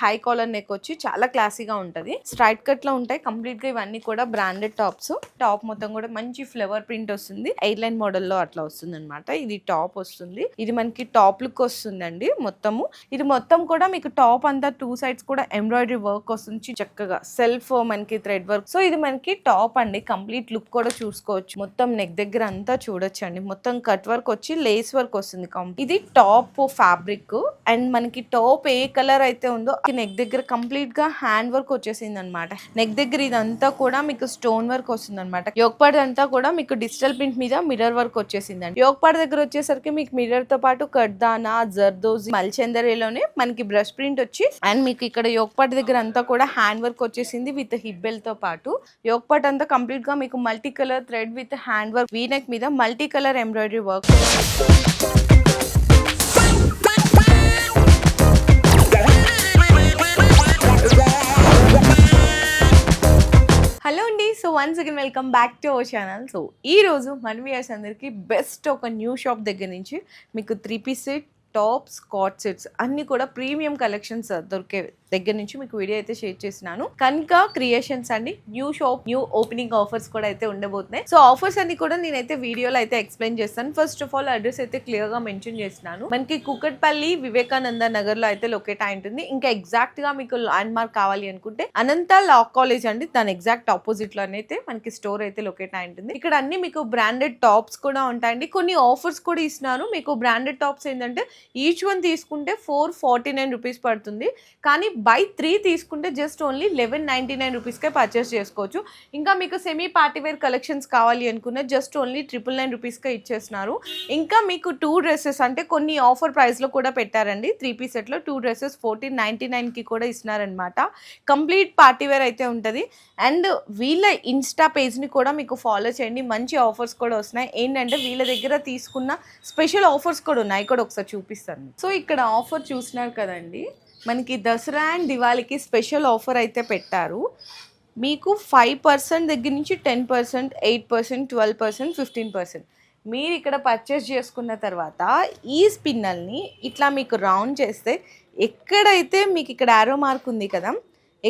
High collar neck వచ్చి చాలా క్లాసీగా ఉంటది. స్ట్రైట్ కట్లో ఉంటాయి. కంప్లీట్గా ఇవన్నీ కూడా బ్రాండెడ్ టాప్స్. టాప్ మొత్తం కూడా మంచి ఫ్లవర్ ప్రింట్ వస్తుంది. ఎయిర్ లైన్ మోడల్లో అట్లా వస్తుంది అనమాట ఇది టాప్ వస్తుంది. ఇది మనకి టాప్ లుక్ వస్తుందండి మొత్తము. ఇది మొత్తం కూడా మీకు టాప్ అంతా టూ సైడ్స్ కూడా ఎంబ్రాయిడరీ వర్క్ వస్తుంది. చక్కగా సెల్ఫ్ మనకి థ్రెడ్ వర్క్. సో ఇది మనకి టాప్ అండి. కంప్లీట్ లుక్ కూడా చూసుకోవచ్చు. మొత్తం నెక్ దగ్గర అంతా చూడొచ్చు అండి మొత్తం కట్ వర్క్ వచ్చి లేస్ వర్క్ వస్తుంది. com- ఇది టాప్ ఫ్యాబ్రిక్. అండ్ మనకి టాప్ ఏ కలర్ అయితే ఉందో నెక్ దగ్గర కంప్లీట్గా హ్యాండ్ వర్క్ వచ్చేసింది అనమాట నెక్ దగ్గర ఇదంతా కూడా మీకు స్టోన్ వర్క్ వస్తుంది అనమాట యోగపాడ్ అంతా కూడా మీకు డిజిటల్ ప్రింట్ మీద మిర్రర్ వర్క్ వచ్చేసిందండి. యోగపాడ్ దగ్గర వచ్చేసరికి మీకు మిర్రర్తో పాటు కడ్దానా జర్దోజీ మల్చందరేలోనే మనకి బ్రష్ ప్రింట్ వచ్చి అండ్ మీకు ఇక్కడ యోగపాట్ దగ్గర అంతా కూడా హ్యాండ్ వర్క్ వచ్చేసింది విత్ హిబ్బెల్తో పాటు. యోగపాట్ అంతా కంప్లీట్గా మీకు multi colour thread with hand work V neck మీద multi colour embroidery work once again welcome back to our channel so ఈ రోజు మన వ్యూయర్స్ అందరికీ బెస్ట్ ఒక న్యూ షాప్ దగ్గర నుంచి మీకు three piece set tops cord sets అన్నీ కూడా ప్రీమియం కలెక్షన్స్ దొరికే దగ్గర నుంచి మీకు వీడియో అయితే షేర్ చేసినాను కనుక క్రియేషన్స్ అండి. New shop new opening offers కూడా అయితే ఉండబోతున్నాయి. సో ఆఫర్స్ అన్ని కూడా నేనైతే వీడియోలో అయితే ఎక్స్ప్లెయిన్ చేస్తాను. ఫస్ట్ ఆఫ్ ఆల్ అడ్రస్ అయితే క్లియర్గా మెన్షన్ చేసినాను మనకి కుకట్పల్లి వివేకానంద నగర్లో అయితే లొకేట్ అయి ఉంటుంది. ఇంకా ఎగ్జాక్ట్గా మీకు ల్యాండ్ మార్క్ కావాలి అనుకుంటే అనంత లా కాలేజ్ అండి. దాని ఎగ్జాక్ట్ ఆపోజిట్ అయితే మనకి స్టోర్ అయితే లొకేట్ అయి ఉంటుంది. ఇక్కడ అన్ని మీకు బ్రాండెడ్ టాప్స్ కూడా ఉంటాయండి. కొన్ని ఆఫర్స్ కూడా ఇస్తున్నాను. మీకు బ్రాండెడ్ టాప్స్ ఏంటంటే ఈచ్ వన్ తీసుకుంటే ఫోర్ ఫార్టీ నైన్ రూపీస్ పడుతుంది. కానీ బై త్రీ తీసుకుంటే just only eleven ninety nine రూపీస్కే పర్చేస్ చేసుకోవచ్చు. ఇంకా మీకు సెమీ పార్టీవేర్ కలెక్షన్స్ కావాలి అనుకున్న జస్ట్ ఓన్లీ ట్రిపుల్ నైన్ రూపీస్కే ఇచ్చేస్తున్నారు. ఇంకా మీకు టూ డ్రెస్సెస్ అంటే కొన్ని ఆఫర్ ప్రైస్లో కూడా పెట్టారండి. త్రీ పీస్ సెట్లో టూ డ్రెస్సెస్ ఫోర్టీన్ నైంటీ నైన్కి కూడా ఇస్తున్నారనమాట కంప్లీట్ పార్టీవేర్ అయితే ఉంటుంది. అండ్ వీళ్ళ ఇన్స్టా పేజ్ని కూడా మీకు ఫాలో చేయండి. మంచి ఆఫర్స్ కూడా వస్తున్నాయి. ఏంటంటే వీళ్ళ దగ్గర తీసుకున్న స్పెషల్ ఆఫర్స్ కూడా ఉన్నాయి. కూడా ఒకసారి చూపిస్తాను. సో ఇక్కడ ఆఫర్ చూసినారు కదండి. మనకి దసరా అండ్ దివాళీకి స్పెషల్ ఆఫర్ అయితే పెట్టారు. మీకు ఫైవ్ పర్సెంట్ దగ్గర నుంచి ten percent eight percent twelve percent fifteen percent. మీరు ఇక్కడ పర్చేస్ చేసుకున్న తర్వాత ఈ స్పిన్నల్ని ఇట్లా మీకు రౌండ్ చేస్తే ఎక్కడైతే మీకు ఇక్కడ ఆరో మార్క్ ఉంది కదా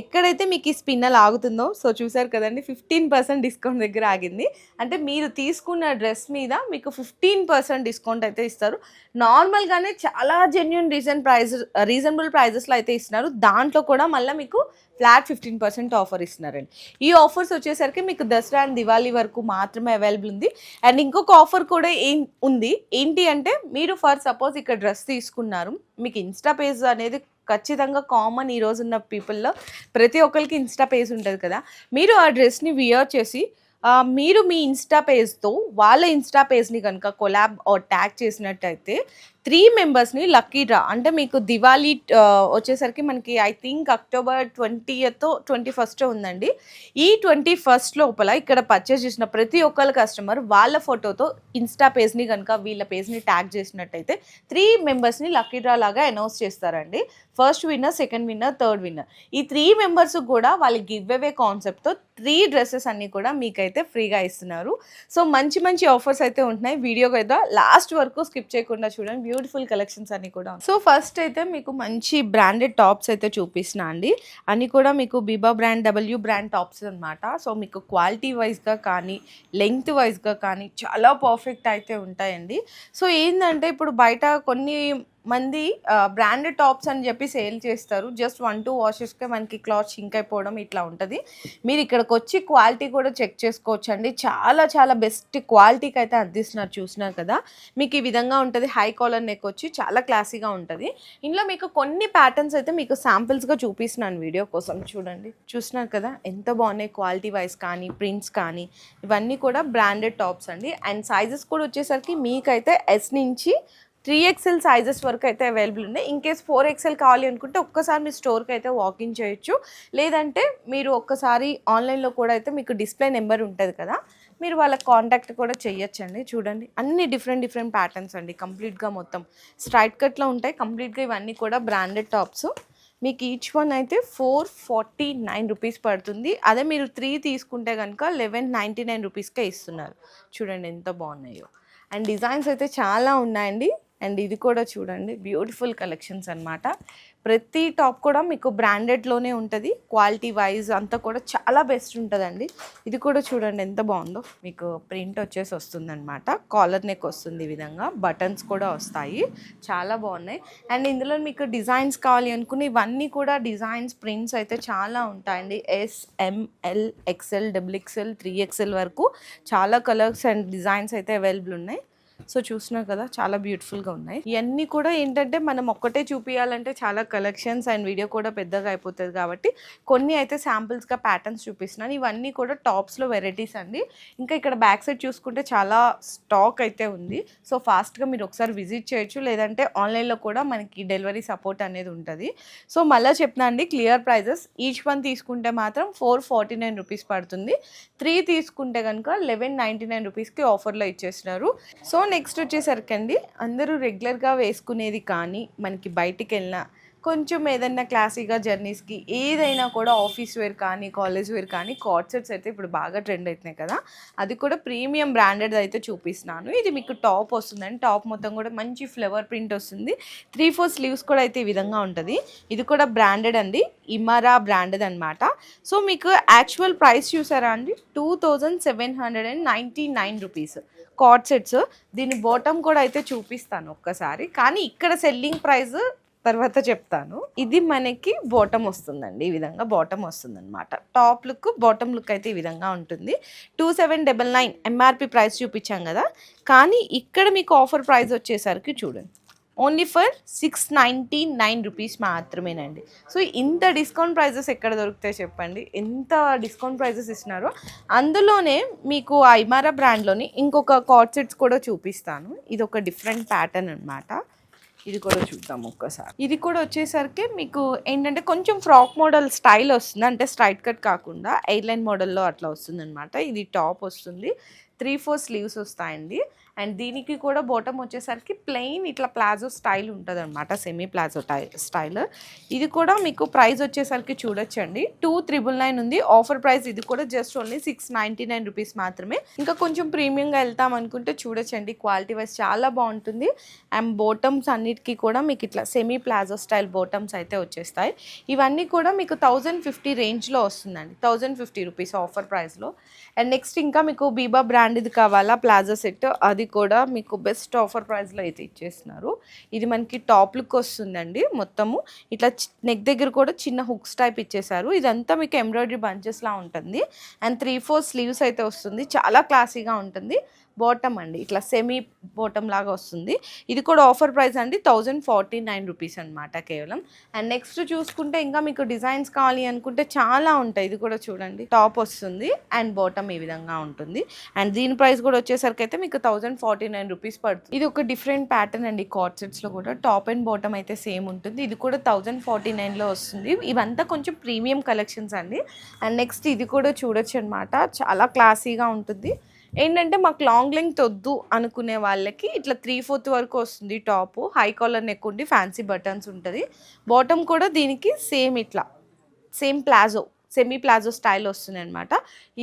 ఎక్కడైతే మీకు ఈ స్పిన్నల్ ఆగుతుందో సో చూసారు కదండి ఫిఫ్టీన్ పర్సెంట్ డిస్కౌంట్ దగ్గర ఆగింది. అంటే మీరు తీసుకున్న డ్రెస్ మీద మీకు ఫిఫ్టీన్ పర్సెంట్ డిస్కౌంట్ అయితే ఇస్తారు. నార్మల్గానే చాలా జెన్యున్ రీజన్ ప్రైజ్ రీజనబుల్ ప్రైజెస్లో అయితే ఇస్తున్నారు. దాంట్లో కూడా మళ్ళీ మీకు ఫ్లాట్ ఫిఫ్టీన్ పర్సెంట్ ఆఫర్ ఇస్తున్నారండి. ఈ ఆఫర్స్ వచ్చేసరికి మీకు దసరా అండ్ దివాళీ వరకు మాత్రమే అవైలబుల్ ఉంది. అండ్ ఇంకొక ఆఫర్ కూడా ఏం ఉంది. ఏంటి అంటే మీరు ఫర్ సపోజ్ ఇక్కడ డ్రెస్ తీసుకున్నారు మీకు ఇన్స్టా పేజ్ అనేది ఖచ్చితంగా కామన్ ఈ రోజు ఉన్న పీపుల్లో ప్రతి ఒక్కరికి ఇన్స్టా పేజ్ ఉంటుంది కదా. మీరు ఆ డ్రెస్ని వియర్ చేసి మీరు మీ ఇన్స్టా పేజ్తో వాళ్ళ ఇన్స్టా పేజ్ని కనుక కొలాబ్ ఆర్ ట్యాగ్ చేసినట్టయితే త్రీ మెంబర్స్ని లక్కీ డ్రా అంటే మీకు దివాళీ వచ్చేసరికి మనకి I think October twentieth twenty first ఉందండి. ఈ ట్వంటీ ఫస్ట్ లోపల ఇక్కడ పర్చేస్ చేసిన ప్రతి ఒక్కరు కస్టమర్ వాళ్ళ ఫోటోతో ఇన్స్టా పేజ్ని కనుక వీళ్ళ పేజ్ని ట్యాగ్ చేసినట్టయితే త్రీ మెంబర్స్ని లక్కీ డ్రా లాగా అనౌన్స్ చేస్తారండి. First winner second winner third winner ఈ త్రీ మెంబర్స్ కూడా వాళ్ళ గివ్ అవే కాన్సెప్ట్తో త్రీ డ్రెస్సెస్ అన్ని కూడా మీకైతే ఫ్రీగా ఇస్తున్నారు. సో మంచి మంచి ఆఫర్స్ అయితే ఉంటున్నాయి. వీడియో కదా లాస్ట్ వరకు స్కిప్ చేయకుండా చూడండి. బ్యూటిఫుల్ కలెక్షన్స్ అన్ని కూడా సో ఫస్ట్ అయితే మీకు మంచి బ్రాండెడ్ టాప్స్ అయితే చూపిస్తున్నా అండి. అన్ని కూడా మీకు Biba brand W brand tops అనమాట సో మీకు క్వాలిటీ వైజ్గా కానీ లెంగ్త్ వైజ్గా కానీ చాలా పర్ఫెక్ట్ అయితే ఉంటాయండి. సో ఏంటంటే ఇప్పుడు బయట కొన్ని మంది బ్రాండెడ్ టాప్స్ అని చెప్పి సేల్ చేస్తారు. జస్ట్ వన్ టూ వాషెస్కే మనకి క్లాత్ షింక్ అయిపోవడం ఇట్లా ఉంటుంది. మీరు ఇక్కడికి వచ్చి క్వాలిటీ కూడా చెక్ చేసుకోవచ్చు అండి చాలా చాలా బెస్ట్ క్వాలిటీకి అయితే అందిస్తున్నారు చూసినారు కదా. మీకు ఈ విధంగా ఉంటుంది. హై కాలర్ నెక్ వచ్చి చాలా క్లాసీగా ఉంటుంది. ఇందులో మీకు కొన్ని ప్యాటర్న్స్ అయితే మీకు శాంపిల్స్గా చూపిస్తున్నాను వీడియో కోసం. చూడండి. చూసినారు కదా? ఎంత బాగున్నాయి క్వాలిటీ వైజ్ కానీ ప్రింట్స్ కానీ. ఇవన్నీ కూడా బ్రాండెడ్ టాప్స్ అండి. అండ్ సైజెస్ కూడా వచ్చేసరికి మీకైతే ఎస్ నుంచి త్రీ ఎక్స్ఎల్ సైజెస్ వరకు అయితే అవైలబుల్ ఉన్నాయి. ఇన్ కేస్ ఫోర్ ఎక్స్ఎల్ కావాలి అనుకుంటే ఒక్కసారి మీ స్టోర్కి అయితే వాకింగ్ చేయొచ్చు. లేదంటే మీరు ఒక్కసారి ఆన్లైన్లో కూడా అయితే మీకు డిస్ప్లే నెంబర్ ఉంటుంది కదా మీరు వాళ్ళకి కాంటాక్ట్ కూడా చేయొచ్చండి. చూడండి అన్ని డిఫరెంట్ డిఫరెంట్ ప్యాటర్న్స్ అండి. కంప్లీట్గా మొత్తం స్ట్రైట్ కట్లో ఉంటాయి. కంప్లీట్గా ఇవన్నీ కూడా బ్రాండెడ్ టాప్స్ మీకు ఈచ్ వన్ అయితే ఫోర్ ఫార్టీ నైన్ రూపీస్ పడుతుంది. అదే మీరు త్రీ తీసుకుంటే కనుక లెవెన్ నైంటీ నైన్ రూపీస్కే ఇస్తున్నారు. చూడండి ఎంత బాగున్నాయో. అండ్ డిజైన్స్ అయితే చాలా ఉన్నాయండి. అండ్ ఇది కూడా చూడండి బ్యూటిఫుల్ కలెక్షన్స్ అన్నమాట. ప్రతి టాప్ కూడా మీకు బ్రాండెడ్లోనే ఉంటుంది. క్వాలిటీ వైజ్ అంతా కూడా చాలా బెస్ట్ ఉంటుందండి. ఇది కూడా చూడండి ఎంత బాగుందో. మీకు ప్రింట్ వచ్చేసి వస్తుంది అనమాట కాలర్ నెక్ వస్తుంది ఈ విధంగా. బటన్స్ కూడా వస్తాయి. చాలా బాగున్నాయి. అండ్ ఇందులో మీకు డిజైన్స్ కావాలి అనుకుని ఇవన్నీ కూడా డిజైన్స్ ప్రింట్స్ అయితే చాలా ఉంటాయండి. S M L XL double XL three XL వరకు చాలా కలర్స్ అండ్ డిజైన్స్ అయితే అవైలబుల్ ఉన్నాయి. సో చూస్తున్నారు కదా చాలా బ్యూటిఫుల్గా ఉన్నాయి. ఇవన్నీ కూడా ఏంటంటే మనం ఒక్కటే చూపించాలంటే చాలా కలెక్షన్స్ అండ్ వీడియో కూడా పెద్దగా అయిపోతుంది కాబట్టి కొన్ని అయితే శాంపుల్స్గా ప్యాటర్న్స్ చూపిస్తున్నాను. ఇవన్నీ కూడా టాప్స్లో వెరైటీస్ అండి. ఇంకా ఇక్కడ బ్యాక్ సైడ్ చూసుకుంటే చాలా స్టాక్ అయితే ఉంది. సో ఫాస్ట్గా మీరు ఒకసారి విజిట్ చేయొచ్చు. లేదంటే ఆన్లైన్లో కూడా మనకి డెలివరీ సపోర్ట్ అనేది ఉంటుంది. సో మళ్ళీ చెప్తున్నా అండి క్లియర్ ప్రైజెస్ ఈచ్ వన్ తీసుకుంటే మాత్రం ఫోర్ ఫార్టీ నైన్ రూపీస్ పడుతుంది. త్రీ తీసుకుంటే కనుక లెవెన్ నైంటీ నైన్ రూపీస్కి ఆఫర్లో ఇచ్చేస్తున్నారు. సో నెక్స్ట్ వచ్చేసరికి అండి అందరూ రెగ్యులర్గా వేసుకునేది కానీ మనకి బయటికి వెళ్ళినా కొంచెం ఏదైనా క్లాసీగా జర్నీస్కి ఏదైనా కూడా ఆఫీస్ వేర్ కానీ కాలేజ్ వేర్ కానీ కార్డ్ సెట్స్ అయితే ఇప్పుడు బాగా ట్రెండ్ అవుతున్నాయి కదా. అది కూడా ప్రీమియం బ్రాండెడ్ అయితే చూపిస్తున్నాను. ఇది మీకు టాప్ వస్తుందండి. టాప్ మొత్తం కూడా మంచి ఫ్లవర్ ప్రింట్ వస్తుంది. త్రీ ఫోర్ స్లీవ్స్ కూడా అయితే ఈ విధంగా ఉంటుంది. ఇది కూడా బ్రాండెడ్ అండి. ఇమరా బ్రాండెడ్ అనమాట సో మీకు యాక్చువల్ ప్రైస్ చూసారా అండి? Two thousand seven hundred and ninety nine rupees cord sets. దీని బాటమ్ కూడా అయితే చూపిస్తాను ఒక్కసారి. కానీ ఇక్కడ సెల్లింగ్ ప్రైస్ తర్వాత చెప్తాను. ఇది మనకి బాటమ్ వస్తుందండి. ఈ విధంగా బాటమ్ వస్తుంది అనమాట టాప్ లుక్ బాటమ్ లుక్ అయితే ఈ విధంగా ఉంటుంది. Two seven double nine MRP price చూపించాం కదా. కానీ ఇక్కడ మీకు ఆఫర్ ప్రైస్ వచ్చేసరికి చూడండి. Only for six ninety nine rupees మాత్రమేనండి. సో ఇంత డిస్కౌంట్ ప్రైజెస్ ఎక్కడ దొరుకుతాయి చెప్పండి? ఎంత డిస్కౌంట్ ప్రైజెస్ ఇస్తున్నారో అందులోనే మీకు ఐమారా బ్రాండ్లోని ఇంకొక కార్డ్ సెట్స్ కూడా చూపిస్తాను. ఇది ఒక డిఫరెంట్ ప్యాటర్న్ అనమాట ఇది కూడా చూద్దాం ఒక్కసారి. ఇది కూడా వచ్చేసరికి మీకు ఏంటంటే కొంచెం ఫ్రాక్ మోడల్ స్టైల్ వస్తుంది. అంటే స్ట్రైట్ కట్ కాకుండా ఎయిర్లైన్ మోడల్లో అట్లా వస్తుంది అనమాట ఇది టాప్ వస్తుంది. త్రీ ఫోర్ స్లీవ్స్ వస్తాయండి. అండ్ దీనికి కూడా బాటమ్ వచ్చేసరికి ప్లెయిన్ ఇట్లా ప్లాజో స్టైల్ ఉంటుంది అనమాట సెమీ ప్లాజో టై స్టైల్. ఇది కూడా మీకు ప్రైస్ వచ్చేసరికి చూడొచ్చండి. టూ త్రిబుల్ నైన్ ఉంది. ఆఫర్ ప్రైస్ ఇది కూడా just only six ninety nine rupees మాత్రమే. ఇంకా కొంచెం ప్రీమియంగా వెళ్తాం అనుకుంటే చూడొచ్చండి. క్వాలిటీ వైజ్ చాలా బాగుంటుంది. అండ్ బోటమ్స్ అన్నిటికీ కూడా మీకు ఇట్లా సెమీ ప్లాజో స్టైల్ బోటమ్స్ అయితే వచ్చేస్తాయి. ఇవన్నీ కూడా మీకు థౌజండ్ ఫిఫ్టీ రేంజ్లో వస్తుందండి. థౌజండ్ ఫిఫ్టీ రూపీస్ ఆఫర్ ప్రైస్లో అండ్ నెక్స్ట్ ఇంకా మీకు బీబా బ్రాండ్ ఇది కావాలా ప్లాజో సెట్ అది కూడా మీకు బెస్ట్ ఆఫర్ ప్రైస్లో అయితే ఇచ్చేస్తున్నారు. ఇది మనకి టాప్ లుక్ వస్తుందండి మొత్తము. ఇట్లా నెక్ దగ్గర కూడా చిన్న హుక్స్ టైప్ ఇచ్చేసారు ఇదంతా మీకు ఎంబ్రాయిడరీ బంచెస్లా ఉంటుంది. అండ్ త్రీ ఫోర్ స్లీవ్స్ అయితే వస్తుంది. చాలా క్లాసీగా ఉంటుంది. బాటమ్ అండి. ఇట్లా సెమీ బాటమ్ లాగా వస్తుంది. ఇది కూడా ఆఫర్ ప్రైస్ అండి థౌజండ్ ఫార్టీ నైన్ రూపీస్ అనమాట కేవలం. అండ్ నెక్స్ట్ చూసుకుంటే ఇంకా మీకు డిజైన్స్ కావాలి అనుకుంటే చాలా ఉంటాయి. ఇది కూడా చూడండి. టాప్ వస్తుంది అండ్ బాటమ్ ఈ విధంగా ఉంటుంది. అండ్ దీని ప్రైస్ కూడా వచ్చేసరికి అయితే మీకు థౌజండ్ ఫార్టీ నైన్ రూపీస్ పడుతుంది. ఇది ఒక డిఫరెంట్ ప్యాటర్న్ అండి. కార్డ్ సెట్స్లో కూడా టాప్ అండ్ బాటమ్ అయితే సేమ్ ఉంటుంది. ఇది కూడా థౌజండ్ ఫార్టీ నైన్లో వస్తుంది. ఇవంతా కొంచెం ప్రీమియం కలెక్షన్స్ అండి. అండ్ నెక్స్ట్ ఇది కూడా చూడొచ్చు అనమాట చాలా క్లాసీగా ఉంటుంది. ఏంటంటే మాకు లాంగ్ లెంగ్త్ వద్దు అనుకునే వాళ్ళకి ఇట్లా త్రీ ఫోర్త్ వరకు వస్తుంది టాప్ హై కాలర్ నెక్ ఉండి ఫ్యాన్సీ బటన్స్ ఉంటుంది. బాటమ్ కూడా దీనికి సేమ్ ఇట్లా same palazzo. Semi palazzo style వస్తుంది అనమాట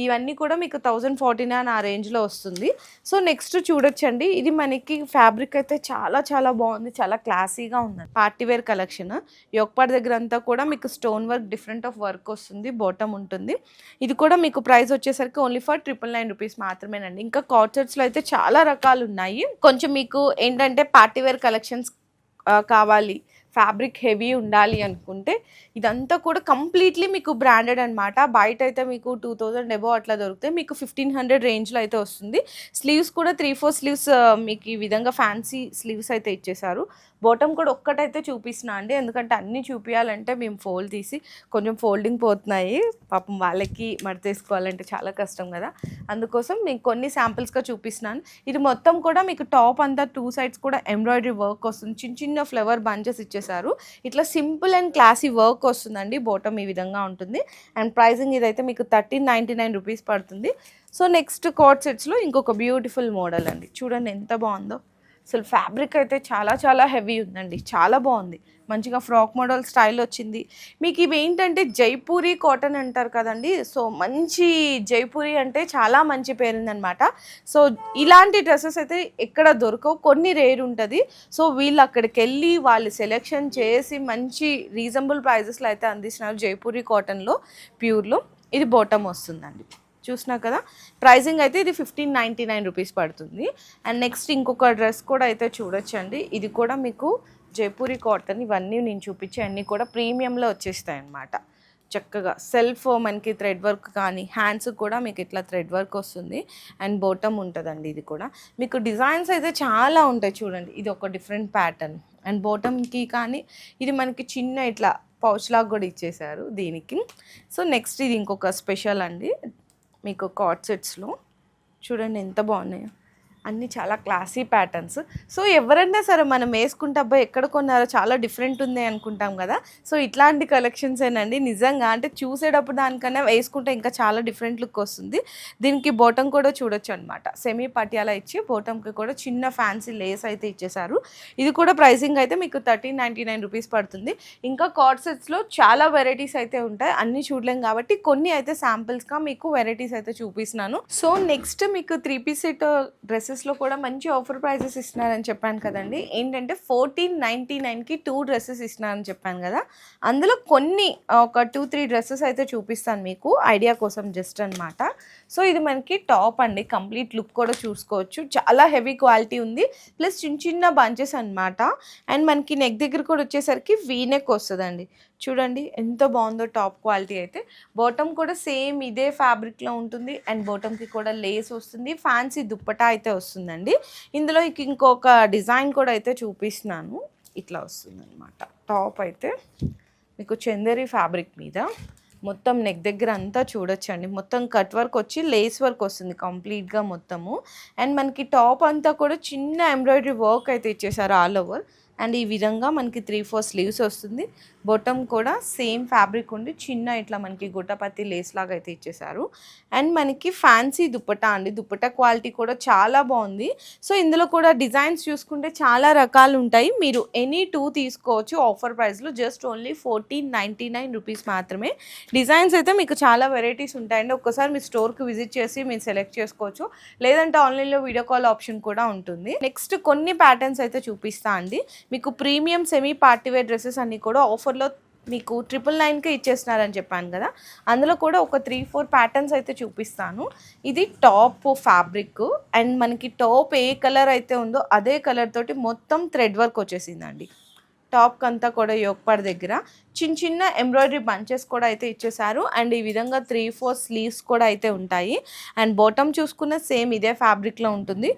ఇవన్నీ కూడా మీకు థౌజండ్ ఫార్టీ నైన్ ఆ రేంజ్లో వస్తుంది. సో నెక్స్ట్ చూడొచ్చండి. ఇది మనకి ఫ్యాబ్రిక్ అయితే చాలా చాలా బాగుంది. చాలా క్లాసీగా ఉంది పార్టీ వేర్ కలెక్షన్ యొక్పాడ్ దగ్గర అంతా కూడా మీకు stone work different of work వస్తుంది. బాటమ్ ఉంటుంది. ఇది కూడా మీకు ప్రైస్ వచ్చేసరికి only for triple nine rupees మాత్రమేనండి. ఇంకా కాటర్స్లో అయితే చాలా రకాలు ఉన్నాయి. కొంచెం మీకు ఏంటంటే పార్టీ వేర్ కలెక్షన్స్ కావాలి. ఫ్యాబ్రిక్ హెవీ ఉండాలి అనుకుంటే ఇదంతా కూడా కంప్లీట్లీ మీకు బ్రాండెడ్ అనమాట బయట అయితే మీకు టూ థౌజండ్ ఎబో అట్లా దొరికితే మీకు ఫిఫ్టీన్ హండ్రెడ్ రేంజ్లో అయితే వస్తుంది. స్లీవ్స్ కూడా త్రీ ఫోర్ స్లీవ్స్ మీకు ఈ విధంగా ఫ్యాన్సీ స్లీవ్స్ అయితే ఇచ్చేసారు బాటమ్ కూడా ఒక్కటైతే చూపిస్తున్నా అండి. ఎందుకంటే అన్నీ చూపించాలంటే మేము ఫోల్డ్ తీసి కొంచెం ఫోల్డింగ్ పోతున్నాయి. పాపం వాళ్ళకి మడతేసుకోవాలంటే చాలా కష్టం కదా. అందుకోసం మీకు కొన్ని శాంపిల్స్గా చూపిస్తున్నాను. ఇది మొత్తం కూడా మీకు టాప్ అంతా టూ సైడ్స్ కూడా ఎంబ్రాయిడరీ వర్క్ వస్తుంది. చిన్న చిన్న ఫ్లవర్ బంచెస్ ఇచ్చేసారు ఇట్లా సింపుల్ అండ్ క్లాసీ వర్క్ వస్తుందండి బోటమ్ ఈ విధంగా ఉంటుంది. అండ్ ప్రైసింగ్ ఇదైతే మీకు థర్టీన్ నైంటీ నైన్ రూపీస్ పడుతుంది. సో నెక్స్ట్ కోట్ సెట్స్లో ఇంకొక బ్యూటిఫుల్ మోడల్ అండి. చూడండి ఎంత బాగుందో. అసలు ఫ్యాబ్రిక్ అయితే చాలా చాలా హెవీ ఉందండి. చాలా బాగుంది. మంచిగా ఫ్రాక్ మోడల్ స్టైల్ వచ్చింది. మీకు ఇవి ఏంటంటే జైపూరి కాటన్ అంటారు కదండి. సో మంచి జైపూరి అంటే చాలా మంచి పేరుందనమాట సో ఇలాంటి డ్రెస్సెస్ అయితే ఎక్కడ దొరకవు. కొన్ని రేర్ ఉంటుంది. సో వీళ్ళు అక్కడికి వెళ్ళి వాళ్ళు సెలెక్షన్ చేసి మంచి రీజనబుల్ ప్రైజెస్లో అయితే అందిస్తున్నారు జైపూరి కాటన్లో ప్యూర్లో. ఇది బోటమ్ వస్తుందండి. చూసినా కదా ప్రైజింగ్ అయితే ఇది ఫిఫ్టీన్ నైంటీ నైన్ రూపీస్ పడుతుంది. అండ్ నెక్స్ట్ ఇంకొక డ్రెస్ కూడా అయితే చూడొచ్చండి. ఇది కూడా మీకు జైపూరి కాటన్ ఇవన్నీ నేను చూపించే అన్నీ కూడా ప్రీమియంలో వచ్చేస్తాయి అన్నమాట చక్కగా సెల్ఫ్ మనకి థ్రెడ్ వర్క్ కానీ హ్యాండ్స్ కూడా మీకు ఇట్లా థ్రెడ్ వర్క్ వస్తుంది. అండ్ బోటమ్ ఉంటుందండి ఇది కూడా. మీకు డిజైన్స్ అయితే చాలా ఉంటాయి చూడండి ఇది ఒక డిఫరెంట్ ప్యాటర్న్. అండ్ బోటమ్కి కానీ ఇది మనకి చిన్న ఇట్లా పౌచ్ లాగా కూడా ఇచ్చేసారు దీనికి. సో నెక్స్ట్ ఇది ఇంకొక స్పెషల్ అండి మీకు కార్డ్ సెట్స్లో. చూడండి ఎంత బాగున్నాయో. అన్నీ చాలా క్లాసీ ప్యాటర్న్స్. సో ఎవరైనా సరే మనం వేసుకుంటే అబ్బాయి ఎక్కడ కొన్నారో చాలా డిఫరెంట్ ఉంది అనుకుంటాం కదా. సో ఇట్లాంటి కలెక్షన్స్ ఏనండి. నిజంగా అంటే చూసేటప్పుడు దానికన్నా వేసుకుంటే ఇంకా చాలా డిఫరెంట్ లుక్ వస్తుంది. దీనికి బోటం కూడా చూడొచ్చు అనమాట సెమీ పటియాలా ఇచ్చి బోటంకి కూడా చిన్న ఫ్యాన్సీ లేస్ అయితే ఇచ్చేసారు ఇది కూడా ప్రైసింగ్ అయితే మీకు థర్టీన్ నైంటీ నైన్ రూపీస్ పడుతుంది. ఇంకా కార్డ్ సెట్స్లో చాలా వెరైటీస్ అయితే ఉంటాయి. అన్ని చూడలేం కాబట్టి కొన్ని అయితే శాంపిల్స్గా మీకు వెరైటీస్ అయితే చూపిస్తున్నాను. సో నెక్స్ట్ మీకు త్రీ పీస్ సెట్ డ్రెస్సెస్లో కూడా మంచి ఆఫర్ ప్రైజెస్ ఇస్తున్నారని చెప్పాను కదండి. ఏంటంటే ఫోర్టీన్ నైంటీ నైన్కి టూ డ్రెస్సెస్ ఇస్తున్నారని చెప్పాను కదా. అందులో కొన్ని ఒక టూ త్రీ డ్రెస్సెస్ అయితే చూపిస్తాను మీకు ఐడియా కోసం జస్ట్ అన్నమాట. సో ఇది మనకి టాప్ అండి. కంప్లీట్ లుక్ కూడా చూసుకోవచ్చు. చాలా హెవీ క్వాలిటీ ఉంది. ప్లస్ చిన్న చిన్న బంచెస్ అన్నమాట. అండ్ మనకి నెక్ దగ్గర కూడా వచ్చేసరికి వీనెక్ వస్తుందండి. చూడండి ఎంత బాగుందో టాప్ క్వాలిటీ అయితే. బాటమ్ కూడా సేమ్ ఇదే ఫ్యాబ్రిక్లో ఉంటుంది. అండ్ బాటమ్కి కూడా లేస్ వస్తుంది. ఫ్యాన్సీ దుప్పటా అయితే వస్తుంది. వస్తుందండి. ఇందులో ఇంకొక డిజైన్ కూడా అయితే చూపిస్తున్నాను. ఇట్లా వస్తుందన్నమాట. టాప్ అయితే మీకు చందేరి ఫ్యాబ్రిక్ మీద. మొత్తం నెక్ దగ్గర అంతా చూడొచ్చండి. మొత్తం కట్ వర్క్ వచ్చి లేస్ వర్క్ వస్తుంది కంప్లీట్గా మొత్తము. అండ్ మనకి టాప్ అంతా కూడా చిన్న ఎంబ్రాయిడరీ వర్క్ అయితే ఇచ్చేసారు ఆల్ ఓవర్. అండ్ ఈ విధంగా మనకి త్రీ ఫోర్ స్లీవ్స్ వస్తుంది. బొటమ్ కూడా సేమ్ ఫ్యాబ్రిక్ ఉండి చిన్న ఇట్లా మనకి గుట్టపత్తి లేస్ లాగా అయితే ఇచ్చేసారు అండ్ మనకి ఫ్యాన్సీ దుప్పటా అండి. దుప్పటా క్వాలిటీ కూడా చాలా బాగుంది. సో ఇందులో కూడా డిజైన్స్ చూసుకుంటే చాలా రకాలు ఉంటాయి. మీరు ఎనీ టూ తీసుకోవచ్చు. ఆఫర్ ప్రైస్లో just only fourteen ninety nine rupees మాత్రమే. డిజైన్స్ అయితే మీకు చాలా వెరైటీస్ ఉంటాయండి. ఒక్కసారి మీ స్టోర్కి విజిట్ చేసి మీరు సెలెక్ట్ చేసుకోవచ్చు. లేదంటే ఆన్లైన్లో వీడియో కాల్ ఆప్షన్ కూడా ఉంటుంది. నెక్స్ట్ కొన్ని ప్యాటర్న్స్ అయితే చూపిస్తా అండి. మీకు ప్రీమియం సెమీ పార్టీవేర్ డ్రెస్సెస్ అన్నీ కూడా ఫోర్లో మీకు ట్రిపుల్ నైన్కే ఇచ్చేస్తున్నారని చెప్పాను కదా. అందులో కూడా ఒక త్రీ ఫోర్ ప్యాటర్న్స్ అయితే చూపిస్తాను. ఇది టాప్ ఫ్యాబ్రిక్ అండ్ మనకి టాప్ ఏ కలర్ అయితే ఉందో అదే కలర్ తోటి మొత్తం థ్రెడ్ వర్క్ వచ్చేసిందండి. టాప్కి అంతా కూడా యోగపాడ దగ్గర. చిన్న చిన్న ఎంబ్రాయిడరీ బంచెస్ కూడా అయితే ఇచ్చేసారు అండ్ ఈ విధంగా త్రీ ఫోర్ స్లీవ్స్ కూడా అయితే ఉంటాయి. అండ్ బాటమ్ చూసుకున్న సేమ్ ఇదే ఫ్యాబ్రిక్లో ఉంటుంది.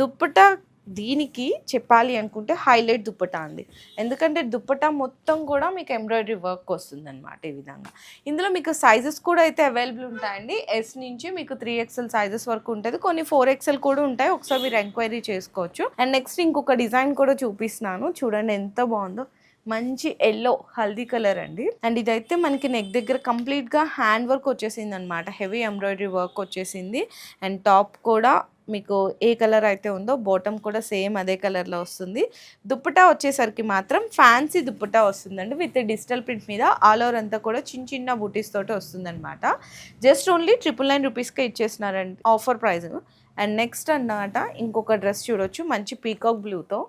దుప్పట దీనికి చెప్పాలి అనుకుంటే హైలైట్ దుప్పటా అండి. ఎందుకంటే దుప్పటా మొత్తం కూడా మీకు ఎంబ్రాయిడరీ వర్క్ వస్తుందన్నమాట ఈ విధంగా. ఇందులో మీకు సైజెస్ కూడా అయితే అవైలబుల్ ఉంటాయండి. ఎస్ నుంచి మీకు త్రీ ఎక్స్ఎల్ సైజెస్ వరకు ఉంటుంది. కొన్ని ఫోర్ ఎక్స్ఎల్ కూడా ఉంటాయి. ఒకసారి మీరు ఎంక్వైరీ చేసుకోవచ్చు. అండ్ నెక్స్ట్ ఇంకొక డిజైన్ కూడా చూపిస్తున్నాను. చూడండి ఎంత బాగుందో. మంచి ఎల్లో హల్దీ కలర్ అండి. అండ్ ఇదైతే మనకి నెక్ దగ్గర కంప్లీట్గా హ్యాండ్ వర్క్ వచ్చేసింది అనమాట హెవీ ఎంబ్రాయిడరీ వర్క్ వచ్చేసింది. అండ్ టాప్ కూడా మీకు ఏ కలర్ అయితే ఉందో బాటమ్ కూడా సేమ్ అదే కలర్లో వస్తుంది. దుప్పటా వచ్చేసరికి మాత్రం ఫ్యాన్సీ దుప్పటా వస్తుందండి. విత్ డిజిటల్ ప్రింట్ మీద ఆల్ ఓవర్ అంతా కూడా చిన్న చిన్న బూటీస్ తోటి వస్తుందన్నమాట. జస్ట్ ఓన్లీ ట్రిపుల్ నైన్ రూపీస్కే ఇచ్చేసినారండి ఆఫర్ ప్రైస్. అండ్ నెక్స్ట్ అన్నమాట ఇంకొక డ్రెస్ చూడొచ్చు. మంచి పీకాక్ బ్లూతో.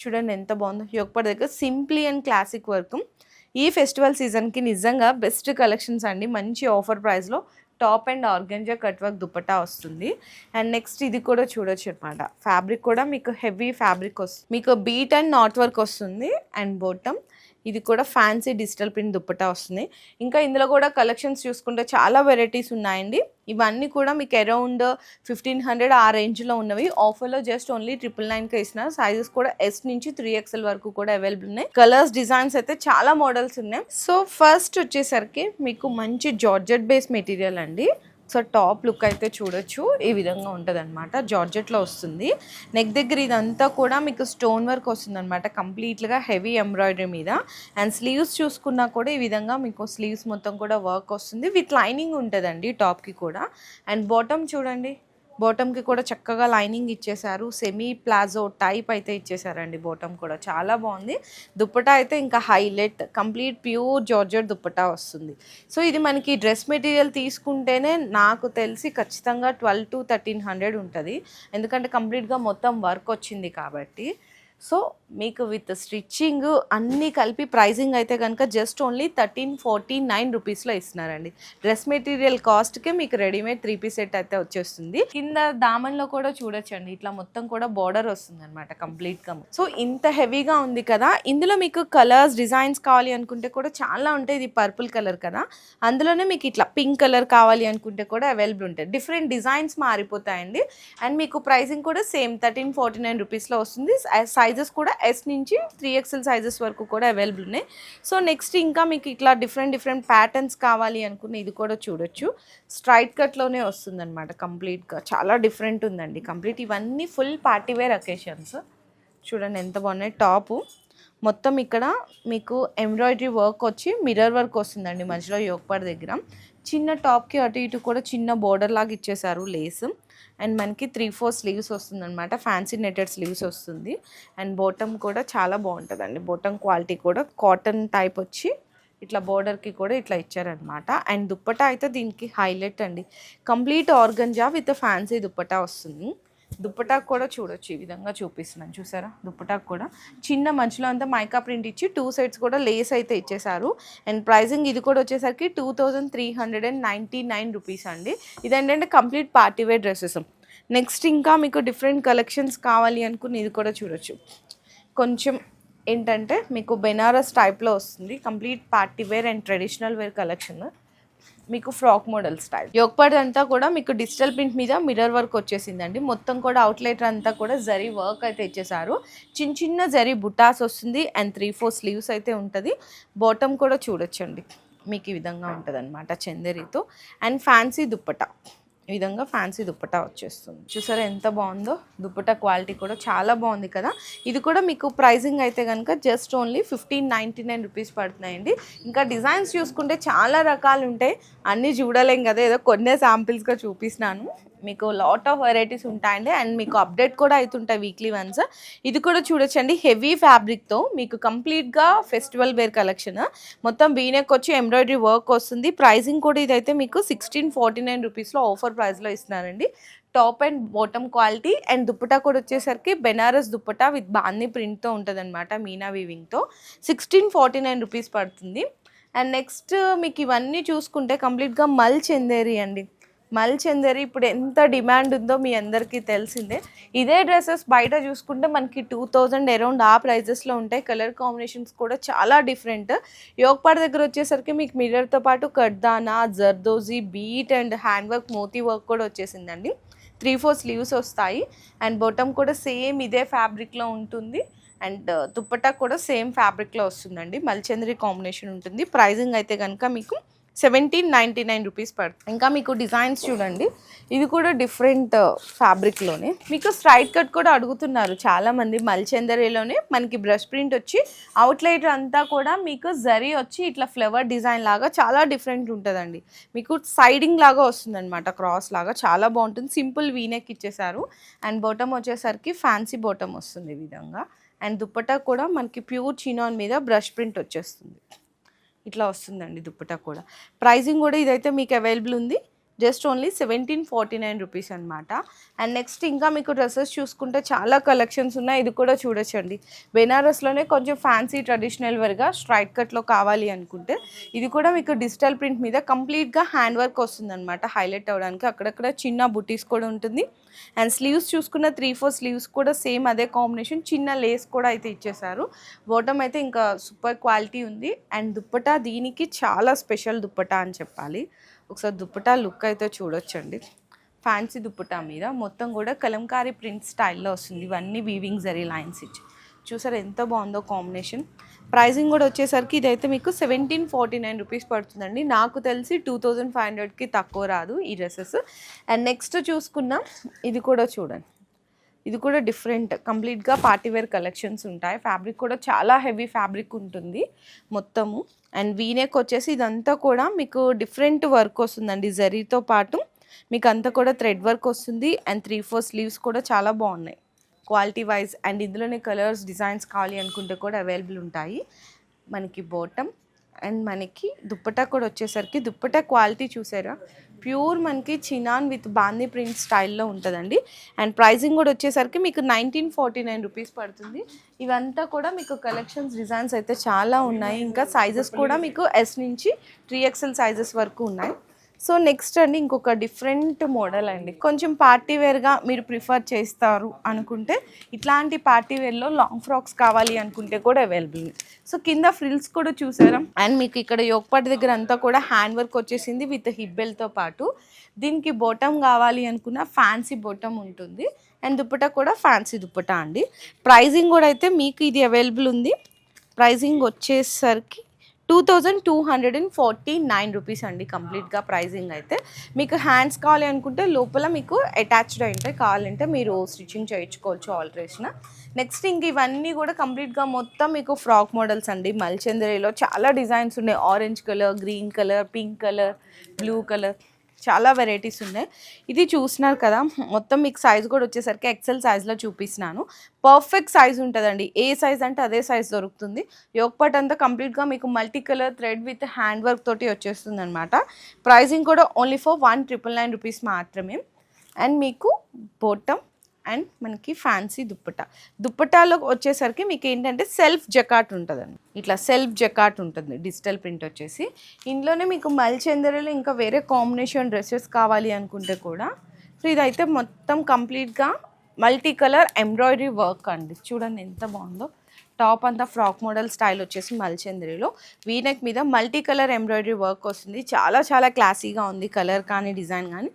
చూడండి ఎంత బాగుందో. యోగపడి దగ్గర సింప్లీ అండ్ క్లాసిక్ వర్క్. ఈ ఫెస్టివల్ సీజన్కి నిజంగా బెస్ట్ కలెక్షన్స్ అండి. మంచి ఆఫర్ ప్రైస్లో top and organza cut work dupatta వస్తుంది. అండ్ నెక్స్ట్ ఇది కూడా చూడొచ్చు అనమాట ఫ్యాబ్రిక్ కూడా మీకు హెవీ ఫ్యాబ్రిక్ వస్తుంది. మీకు బీట్ అండ్ నాట్ వర్క్ వస్తుంది. And bottom. ఇది కూడా ఫ్యాన్సీ డిజిటల్ ప్రింట్ దుప్పటా వస్తుంది. ఇంకా ఇందులో కూడా కలెక్షన్స్ చూసుకుంటే చాలా వెరైటీస్ ఉన్నాయండి. ఇవన్నీ కూడా మీకు అరౌండ్ ఫిఫ్టీన్ హండ్రెడ్ ఆ రేంజ్లో ఉన్నవి. ఆఫర్లో జస్ట్ ఓన్లీ ట్రిపుల్ నైన్కి వేసిన సైజెస్ కూడా ఎస్ నుంచి త్రీ ఎక్స్ఎల్ వరకు కూడా అవైలబుల్ ఉన్నాయి. కలర్స్ డిజైన్స్ అయితే చాలా మోడల్స్ ఉన్నాయి. సో ఫస్ట్ వచ్చేసరికి మీకు మంచి జార్జెట్ బేస్ మెటీరియల్ అండి. సో టాప్ లుక్ అయితే చూడొచ్చు. ఈ విధంగా ఉంటుంది అనమాట జార్జెట్లో వస్తుంది. నెక్ దగ్గర ఇదంతా కూడా మీకు స్టోన్ వర్క్ వస్తుంది అనమాట కంప్లీట్గా హెవీ ఎంబ్రాయిడరీ మీద. అండ్ స్లీవ్స్ చూసుకున్నా కూడా ఈ విధంగా మీకు స్లీవ్స్ మొత్తం కూడా వర్క్ వస్తుంది. విత్ లైనింగ్ ఉంటుందండి టాప్కి కూడా. అండ్ బాటమ్ చూడండి. బాటమ్కి కూడా చక్కగా లైనింగ్ ఇచ్చేసారు సెమీ ప్లాజో టైప్ అయితే ఇచ్చేసారండి బాటమ్ కూడా. చాలా బాగుంది. దుప్పటా అయితే ఇంకా highlight. Complete pure georgette dupatta వస్తుంది. సో ఇది మనకి డ్రెస్ మెటీరియల్ తీసుకుంటేనే నాకు తెలిసి ఖచ్చితంగా ట్వెల్వ్ టు థర్టీన్ హండ్రెడ్ ఉంటుంది. ఎందుకంటే కంప్లీట్గా మొత్తం వర్క్ వచ్చింది కాబట్టి. సో మీకు విత్ స్టిచ్చింగ్ అన్నీ కలిపి ప్రైజింగ్ అయితే కనుక just only thirteen forty nine రూపీస్లో ఇస్తున్నారండి. డ్రెస్ మెటీరియల్ కాస్ట్కే మీకు రెడీమేడ్ త్రీ పీస్ సెట్ అయితే వచ్చేస్తుంది. కింద దామన్లో కూడా చూడొచ్చండి. ఇట్లా మొత్తం కూడా బార్డర్ వస్తుంది అనమాట కంప్లీట్గా. సో ఇంత హెవీగా ఉంది కదా ఇందులో మీకు కలర్స్ డిజైన్స్ కావాలి అనుకుంటే కూడా చాలా ఉంటాయి. ఇది పర్పుల్ కలర్ కదా అందులోనే మీకు ఇట్లా పింక్ కలర్ కావాలి అనుకుంటే కూడా అవైలబుల్ ఉంటాయి. డిఫరెంట్ డిజైన్స్ మారిపోతాయండి. అండ్ మీకు ప్రైజింగ్ కూడా సేమ్ థర్టీన్ ఫార్టీ నైన్ రూపీస్లో వస్తుంది. సైజెస్ కూడా ఎస్ నుంచి త్రీ ఎక్స్ఎల్ సైజెస్ వరకు కూడా అవైలబుల్ ఉన్నాయి. సో నెక్స్ట్ ఇంకా మీకు ఇట్లా డిఫరెంట్ డిఫరెంట్ ప్యాటర్న్స్ కావాలి అనుకున్న ఇది కూడా చూడొచ్చు. స్ట్రైట్ కట్లోనే వస్తుంది అనమాట కంప్లీట్గా చాలా డిఫరెంట్ ఉందండి. కంప్లీట్ ఇవన్నీ ఫుల్ పార్టీవేర్ అకేషన్స్ చూడండి ఎంత బాగున్నాయి. టాపు మొత్తం ఇక్కడ మీకు ఎంబ్రాయిడరీ వర్క్ వచ్చి మిర్రర్ వర్క్ వస్తుందండి మధ్యలో యోగపాడ దగ్గర. చిన్న టాప్కి అటు ఇటు కూడా చిన్న బోర్డర్ లాగా ఇచ్చేసారు లేస్ అండ్ మనకి త్రీ ఫోర్ స్లీవ్స్ వస్తుంది అనమాట ఫ్యాన్సీ నెటెడ్ స్లీవ్స్ వస్తుంది. అండ్ బోటమ్ కూడా చాలా బాగుంటుందండి. బోటమ్ క్వాలిటీ కూడా కాటన్ టైప్ వచ్చి ఇట్లా బోర్డర్కి కూడా ఇట్లా ఇచ్చారనమాట అండ్ దుప్పటా అయితే దీనికి హైలైట్ అండి. Complete organza with fancy dupatta వస్తుంది. దుప్పటాకు కూడా చూడొచ్చు ఈ విధంగా చూపిస్తున్నాను. చూసారా? దుప్పటాకు కూడా. చిన్న మధ్యలో అంతా మైకా ప్రింట్ ఇచ్చి టూ సైడ్స్ కూడా లేస్ అయితే ఇచ్చేసారు అండ్ ప్రైజింగ్ ఇది కూడా వచ్చేసరికి two thousand three hundred and ninety nine rupees అండి. ఇదేంటంటే complete party wear dresses. Next ఇంకా మీకు డిఫరెంట్ కలెక్షన్స్ కావాలి అనుకుని ఇది కూడా చూడొచ్చు. కొంచెం ఏంటంటే మీకు బెనారస్ టైప్లో వస్తుంది. Complete party wear and traditional wear collection. మీకు frock model style. Yoke part అంతా కూడా మీకు డిజిటల్ ప్రింట్ మీద మిర్రర్ వర్క్ వచ్చేసిందండి. మొత్తం కూడా అవుట్లెట్ అంతా కూడా జరీ వర్క్ అయితే ఇచ్చేసారు. చిన్న చిన్న జరీ బుటాస్ వస్తుంది అండ్ త్రీ ఫోర్ స్లీవ్స్ అయితే ఉంటుంది. బాటమ్ కూడా చూడొచ్చండి. మీకు ఈ విధంగా ఉంటుంది అనమాట చందేరితో. And fancy dupatta. ఈ విధంగా ఫ్యాన్సీ దుప్పటా వచ్చేస్తుంది. చూసారా ఎంత బాగుందో? దుప్పటా క్వాలిటీ కూడా చాలా బాగుంది కదా? ఇది కూడా మీకు ప్రైజింగ్ అయితే కనుక just only fifteen ninety nine rupees పడుతున్నాయండి. ఇంకా డిజైన్స్ చూసుకుంటే చాలా రకాలు ఉంటాయి. అన్నీ చూడలేం కదా? ఏదో కొన్ని శాంపిల్స్గా చూపిస్తున్నాను. మీకు లాట్ ఆఫ్ వెరైటీస్ ఉంటాయండి. అండ్ మీకు అప్డేట్ కూడా అవుతుంటాయి వీక్లీ వన్స్ ఇది కూడా చూడొచ్చండి. హెవీ ఫ్యాబ్రిక్తో మీకు కంప్లీట్గా ఫెస్టివల్ వేర్ కలెక్షన్ మొత్తం బీనెక్ వచ్చి ఎంబ్రాయిడరీ వర్క్ వస్తుంది. ప్రైజింగ్ కూడా ఇదైతే మీకు సిక్స్టీన్ ఫార్టీ నైన్ రూపీస్లో ఆఫర్ ప్రైస్లో ఇస్తున్నారండి. Top and bottom quality and dupatta కూడా వచ్చేసరికి బెనారస్ దుప్పటా విత్ బాన్ని ప్రింట్తో ఉంటుంది అనమాట మీనా వీవింగ్తో సిక్స్టీన్ ఫార్టీ నైన్ రూపీస్ పడుతుంది. అండ్ నెక్స్ట్ మీకు ఇవన్నీ చూసుకుంటే కంప్లీట్గా మల్ చెందేరి అండి. మల్చందరి ఇప్పుడు ఎంత డిమాండ్ ఉందో మీ అందరికీ తెలిసిందే. ఇదే డ్రెస్సెస్ బయట చూసుకుంటే మనకి టూ థౌజండ్ అరౌండ్ ఆ ప్రైజెస్లో ఉంటాయి. కలర్ కాంబినేషన్స్ కూడా చాలా డిఫరెంట్. యోగపాడ్ దగ్గర వచ్చేసరికి మీకు మిర్రర్తో పాటు కడ్దానా zardozi bead and hand work Moti work కూడా వచ్చేసిందండి. త్రీ ఫోర్ స్లీవ్స్ వస్తాయి. అండ్ బొటమ్ కూడా సేమ్ ఇదే ఫ్యాబ్రిక్లో ఉంటుంది. అండ్ దుప్పటా కూడా సేమ్ ఫ్యాబ్రిక్లో వస్తుందండి. మల్చంద్రి కాంబినేషన్ ఉంటుంది. ప్రైజింగ్ అయితే కనుక మీకు సెవెంటీన్ నైంటీ నైన్ రూపీస్ పడుతుంది. ఇంకా మీకు డిజైన్స్ చూడండి. ఇది కూడా డిఫరెంట్ ఫ్యాబ్రిక్లోనే. మీకు స్ట్రైట్ కట్ కూడా అడుగుతున్నారు చాలామంది మల్చెందరిలోనే. మనకి బ్రష్ ప్రింట్ వచ్చి అవుట్లైట్ అంతా కూడా మీకు జరీ వచ్చి ఇట్లా ఫ్లవర్ డిజైన్ లాగా చాలా డిఫరెంట్ ఉంటుందండి. మీకు సైడింగ్ లాగా వస్తుందన్నమాట క్రాస్ లాగా. చాలా బాగుంటుంది. సింపుల్ వీనెక్ ఇచ్చేసారు అండ్ బాటమ్ వచ్చేసరికి ఫ్యాన్సీ బాటమ్ వస్తుంది ఈ విధంగా. అండ్ దుప్పటా కూడా మనకి ప్యూర్ చినాన్ మీద బ్రష్ ప్రింట్ వచ్చేస్తుంది. ఇట్లా వస్తుందండి దుప్పటా కూడా. ప్రైజింగ్ కూడా ఇదైతే మీకు అవైలబుల్ ఉంది. Just only seventeen forty nine rupees అనమాట అండ్ నెక్స్ట్ ఇంకా మీకు డ్రెస్సెస్ చూసుకుంటే చాలా కలెక్షన్స్ ఉన్నాయి. ఇది కూడా చూడొచ్చండి. బెనారస్లోనే కొంచెం ఫ్యాన్సీ ట్రెడిషనల్ వేర్గా స్ట్రైట్ కట్లో కావాలి అనుకుంటే ఇది కూడా మీకు డిజిటల్ ప్రింట్ మీద కంప్లీట్గా హ్యాండ్ వర్క్ వస్తుందన్నమాట. హైలైట్ అవ్వడానికి అక్కడక్కడ చిన్న బుటీస్ కూడా ఉంటుంది. అండ్ స్లీవ్స్ చూసుకున్న త్రీ ఫోర్ స్లీవ్స్ కూడా సేమ్ అదే కాంబినేషన్. చిన్న లేస్ కూడా అయితే ఇచ్చేసారు బాటమ్ అయితే ఇంకా సూపర్ క్వాలిటీ ఉంది. అండ్ దుప్పటా దీనికి చాలా స్పెషల్ దుప్పటా అని చెప్పాలి. ఒకసారి దుప్పటా లుక్ అయితే చూడొచ్చండి. ఫ్యాన్సీ దుప్పటా మీద. మొత్తం కూడా కలంకారీ ప్రింట్ స్టైల్లో వస్తుంది. ఇవన్నీ వీవింగ్ జరీ లైన్స్ ఇచ్చి. చూసారు ఎంత బాగుందో కాంబినేషన్. ప్రైజింగ్ కూడా వచ్చేసరికి ఇదైతే మీకు సెవెంటీన్ ఫార్టీ నైన్ రూపీస్ పడుతుందండి. నాకు తెలిసి టూ థౌజండ్ ఫైవ్ హండ్రెడ్కి తక్కువ రాదు ఈ డ్రెస్సెస్. అండ్ నెక్స్ట్ చూసుకున్నాం ఇది కూడా చూడండి. ఇది కూడా డిఫరెంట్ కంప్లీట్గా పార్టీవేర్ కలెక్షన్స్ ఉంటాయి. ఫ్యాబ్రిక్ కూడా చాలా హెవీ ఫ్యాబ్రిక్ ఉంటుంది మొత్తము. అండ్ వీనెక్ వచ్చేసి ఇదంతా కూడా మీకు డిఫరెంట్ వర్క్ వస్తుందండి. జరీతో పాటు మీకు అంతా కూడా థ్రెడ్ వర్క్ వస్తుంది. అండ్ త్రీ ఫోర్ స్లీవ్స్ కూడా చాలా బాగున్నాయి. క్వాలిటీ వైజ్ అండ్ ఇందులోనే కలర్స్ డిజైన్స్ కావాలి అనుకుంటే కూడా అవైలబుల్ ఉంటాయి. మనకి బాటమ్ అండ్ మనకి దుప్పటా కూడా వచ్చేసరికి దుప్పటా క్వాలిటీ చూసారా? ప్యూర్ మనకి చినాన్ విత్ బాందీ ప్రింట్ స్టైల్లో ఉంటుందండి. అండ్ ప్రైజింగ్ కూడా వచ్చేసరికి మీకు నైన్టీన్ ఫార్టీ నైన్ రూపీస్ పడుతుంది. ఇవంతా కూడా మీకు కలెక్షన్స్ డిజైన్స్ అయితే చాలా ఉన్నాయి. ఇంకా సైజెస్ కూడా మీకు ఎస్ నుంచి త్రీ ఎక్స్ఎల్ సైజెస్ వరకు ఉన్నాయి. సో నెక్స్ట్ అండి ఇంకొక డిఫరెంట్ మోడల్ అండి. కొంచెం పార్టీ వేర్గా మీరు ప్రిఫర్ చేస్తారు అనుకుంటే ఇట్లాంటి పార్టీ వేర్లో లాంగ్ ఫ్రాక్స్ కావాలి అనుకుంటే కూడా అవైలబుల్. సో కింద ఫ్రిల్స్ కూడా చూసారా? అండ్ మీకు ఇక్కడ యోగపాటి దగ్గర అంతా కూడా హ్యాండ్ వర్క్ వచ్చేసింది విత్ హిబ్బెల్తో పాటు. దీనికి బొటమ్ కావాలి అనుకున్న ఫ్యాన్సీ బొటమ్ ఉంటుంది. అండ్ దుప్పటా కూడా ఫ్యాన్సీ దుప్పటా అండి. ప్రైజింగ్ కూడా అయితే మీకు ఇది అవైలబుల్ ఉంది. ప్రైజింగ్ వచ్చేసరికి two thousand two hundred and forty nine rupees అండి కంప్లీట్గా ప్రైజింగ్ అయితే. మీకు హ్యాండ్స్ కావాలి అనుకుంటే లోపల మీకు అటాచ్డ్ అయి కావాలంటే మీరు స్టిచ్చింగ్ చేయించుకోవచ్చు ఆల్టరేషన్. నెక్స్ట్ ఇంక ఇవన్నీ కూడా కంప్లీట్గా మొత్తం మీకు ఫ్రాక్ మోడల్స్ అండి. మల్చంద్రీలో చాలా డిజైన్స్ ఉన్నాయి. Orange colour green colour pink colour blue colour. చాలా వెరైటీస్ ఉన్నాయి. ఇది చూసినారు కదా మొత్తం మీకు సైజ్ కూడా వచ్చేసరికి ఎక్సెల్ సైజ్లో చూపిస్తున్నాను. పర్ఫెక్ట్ సైజ్ ఉంటుందండి. ఏ సైజ్ అంటే అదే సైజ్ దొరుకుతుంది. యోగపాట్ అంతా కంప్లీట్గా మీకు multi colour thread with hand work తోటి వచ్చేస్తుంది అనమాట ప్రైజింగ్ కూడా only for one triple nine rupees మాత్రమే. అండ్ మీకు బోటమ్ అండ్ మనకి ఫ్యాన్సీ దుప్పట. దుప్పటాలో వచ్చేసరికి మీకు ఏంటంటే సెల్ఫ్ జకాట్ ఉంటుందండి. ఇట్లా సెల్ఫ్ జకాట్ ఉంటుంది డిజిటల్ ప్రింట్ వచ్చేసి. ఇందులోనే మీకు మల్చెందరలో ఇంకా వేరే కాంబినేషన్ డ్రెస్సెస్ కావాలి అనుకుంటే కూడా సో ఇదైతే మొత్తం కంప్లీట్గా మల్టీ కలర్ ఎంబ్రాయిడరీ వర్క్ అండి. చూడండి ఎంత బాగుందో. టాప్ అంతా ఫ్రాక్ మోడల్ స్టైల్ వచ్చేసి మల్చంద్రిలో. వీనెక్ మీద మల్టీ కలర్ ఎంబ్రాయిడరీ వర్క్ వస్తుంది. చాలా చాలా క్లాసీగా ఉంది కలర్ కానీ డిజైన్ కానీ.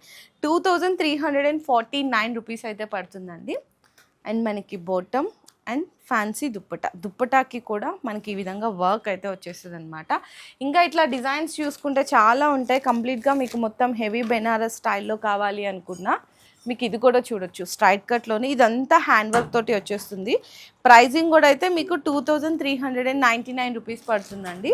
Two thousand three hundred and forty nine rupees అయితే పడుతుందండి. అండ్ మనకి బోటమ్ అండ్ ఫ్యాన్సీ దుప్పట. దుప్పటాకి కూడా మనకి ఈ విధంగా వర్క్ అయితే వచ్చేస్తుంది అనమాట ఇంకా ఇట్లా డిజైన్స్ చూసుకుంటే చాలా ఉంటాయి. కంప్లీట్గా మీకు మొత్తం హెవీ బెనారస్ స్టైల్లో కావాలి అనుకున్నా మీకు ఇది కూడా చూడొచ్చు. స్ట్రైట్ కట్లోనే ఇదంతా హ్యాండ్ వర్క్ తోటి వచ్చేస్తుంది. ప్రైజింగ్ కూడా అయితే మీకు two thousand three hundred and ninety nine rupees పడుతుందండి.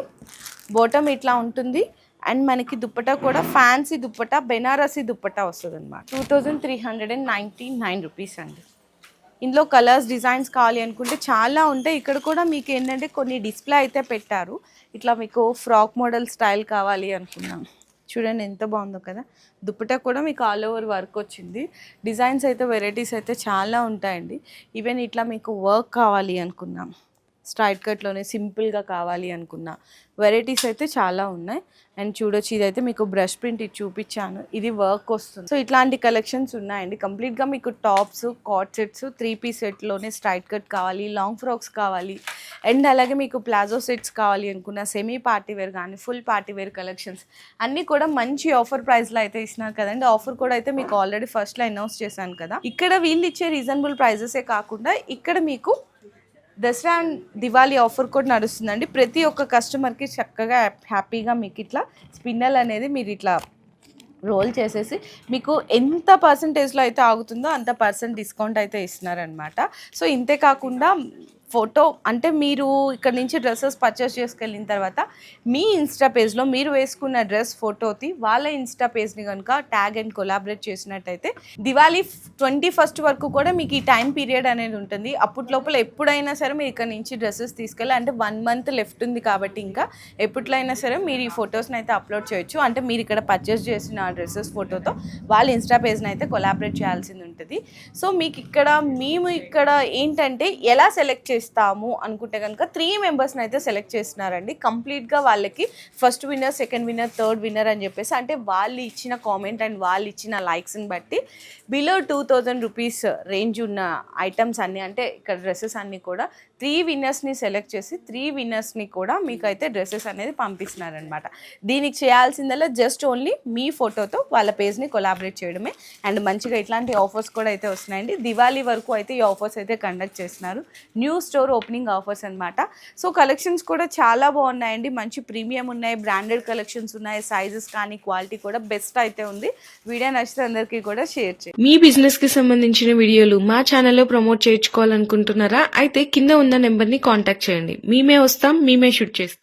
బోటమ్ ఇట్లా ఉంటుంది. అండ్ మనకి దుప్పటా కూడా ఫ్యాన్సీ దుప్పటా బెనారసీ దుప్పటా వస్తుంది అనమాట two thousand three hundred and ninety nine rupees అండి. ఇందులో కలర్స్ డిజైన్స్ కావాలి అనుకుంటే చాలా ఉంటాయి. ఇక్కడ కూడా మీకు ఏంటంటే కొన్ని డిస్ప్లే అయితే పెట్టారు. ఇట్లా మీకు ఫ్రాక్ మోడల్ స్టైల్ కావాలి అనుకున్నాను చూడండి ఎంత బాగుందో కదా. దుప్పటా కూడా మీకు ఆల్ ఓవర్ వర్క్ వచ్చింది. డిజైన్స్ అయితే వెరైటీస్ అయితే చాలా ఉంటాయండి. ఈవెన్ ఇట్లా మీకు వర్క్ కావాలి అనుకున్నాం. స్ట్రైట్ కట్లోనే సింపుల్గా కావాలి అనుకున్న. వెరైటీస్ అయితే చాలా ఉన్నాయి. అండ్ చూడొచ్చు ఇదైతే మీకు బ్రష్ ప్రింట్ ఇది చూపించాను. ఇది వర్క్ వస్తుంది. సో ఇట్లాంటి కలెక్షన్స్ ఉన్నాయండి. కంప్లీట్గా మీకు tops cord sets three piece సెట్లోనే straight cut కావాలి లాంగ్ ఫ్రాక్స్ కావాలి. అండ్ అలాగే మీకు ప్లాజో సెట్స్ కావాలి అనుకున్న సెమీ పార్టీ వేర్ కానీ ఫుల్ పార్టీ వేర్ కలెక్షన్స్ అన్నీ కూడా మంచి ఆఫర్ ప్రైస్లో అయితే ఇస్తున్నారు కదండి. ఆఫర్ కూడా అయితే మీకు ఆల్రెడీ ఫస్ట్లో అనౌన్స్ చేశాను కదా. ఇక్కడ వీళ్ళు ఇచ్చే రీజనబుల్ ప్రైజెసే కాకుండా ఇక్కడ మీకు దసరా అండ్ దివాళీ ఆఫర్ కూడా నడుస్తుందండి. ప్రతి ఒక్క కస్టమర్కి చక్కగా హ్యాపీగా మీకు ఇట్లా స్పిన్నల్ అనేది మీరు ఇట్లా రోల్ చేసేసి మీకు ఎంత పర్సంటేజ్లో అయితే ఆగుతుందో అంత పర్సెంట్ డిస్కౌంట్ అయితే ఇస్తున్నారనమాట సో ఇంతే కాకుండా ఫోటో అంటే మీరు ఇక్కడ నుంచి డ్రెస్సెస్ పర్చేస్ చేసుకెళ్ళిన తర్వాత మీ ఇన్స్టా పేజ్లో మీరు వేసుకున్న డ్రెస్ ఫోటోతి వాళ్ళ ఇన్స్టా పేజ్ని కనుక ట్యాగ్ అండ్ కొలాబరేట్ చేసినట్టయితే దివాళీ ట్వంటీ ఫస్ట్ వరకు కూడా మీకు ఈ టైం పీరియడ్ అనేది ఉంటుంది. అప్పటి లోపల ఎప్పుడైనా సరే మీరు ఇక్కడ నుంచి డ్రెస్సెస్ తీసుకెళ్ళి అంటే వన్ మంత్ లెఫ్ట్ ఉంది కాబట్టి ఇంకా ఎప్పట్లైనా సరే మీరు ఈ ఫొటోస్ని అయితే అప్లోడ్ చేయొచ్చు. అంటే మీరు ఇక్కడ పర్చేస్ చేసిన డ్రెస్సెస్ ఫోటోతో వాళ్ళ ఇన్స్టా పేజ్ని అయితే కొలాబరేట్ చేయాల్సింది ఉంటుంది. సో మీకు ఇక్కడ మేము ఇక్కడ ఏంటంటే ఎలా సెలెక్ట్ చేస్తాము అనుకుంటే కనుక త్రీ మెంబర్స్ని అయితే సెలెక్ట్ చేస్తున్నారండి. కంప్లీట్గా వాళ్ళకి first winner second winner third winner అని చెప్పేసి అంటే వాళ్ళు ఇచ్చిన కామెంట్ అండ్ వాళ్ళు ఇచ్చిన లైక్స్ని బట్టి below two thousand rupees range ఉన్న ఐటమ్స్ అన్నీ అంటే ఇక్కడ డ్రెస్సెస్ అన్నీ కూడా త్రీ విన్నర్స్ని సెలెక్ట్ చేసి త్రీ విన్నర్స్ని కూడా మీకు అయితే డ్రెస్సెస్ అనేది పంపిస్తున్నారనమాట దీనికి చేయాల్సిందల్లా జస్ట్ ఓన్లీ మీ ఫోటోతో వాళ్ళ పేజ్ని కొలాబరేట్ చేయడమే. అండ్ మంచిగా ఇట్లాంటి ఆఫర్స్ కూడా అయితే వస్తున్నాయండి. దివాళీ వరకు అయితే ఈ ఆఫర్స్ అయితే కండక్ట్ చేస్తున్నారు. న్యూస్ స్టోర్ ఓపెనింగ్ ఆఫర్స్ అనమాట సో కలెక్షన్స్ కూడా చాలా బాగున్నాయండి. మంచి ప్రీమియం ఉన్నాయి బ్రాండెడ్ కలెక్షన్స్ ఉన్నాయి సైజెస్ కానీ క్వాలిటీ కూడా బెస్ట్ అయితే ఉంది. వీడియో నచ్చితే అందరికీ కూడా షేర్ చేయండి. మీ బిజినెస్కి సంబంధించిన వీడియోలు మా ఛానల్లో ప్రమోట్ చేయించుకోవాలనుకుంటున్నారా? అయితే కింద ఉన్న నెంబర్ని కాంటాక్ట్ చేయండి. మేమే వస్తాం మేమే షూట్ చేస్తాం.